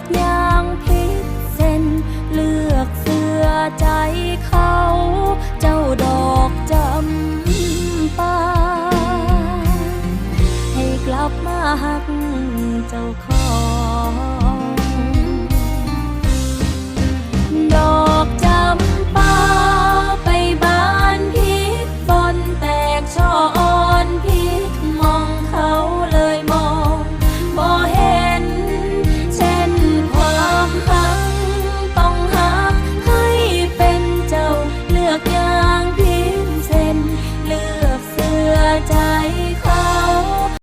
อกยางพิษเส้น เลือกเสื้อใจเขา เจ้าดอกจำปาให้กลับมาหัก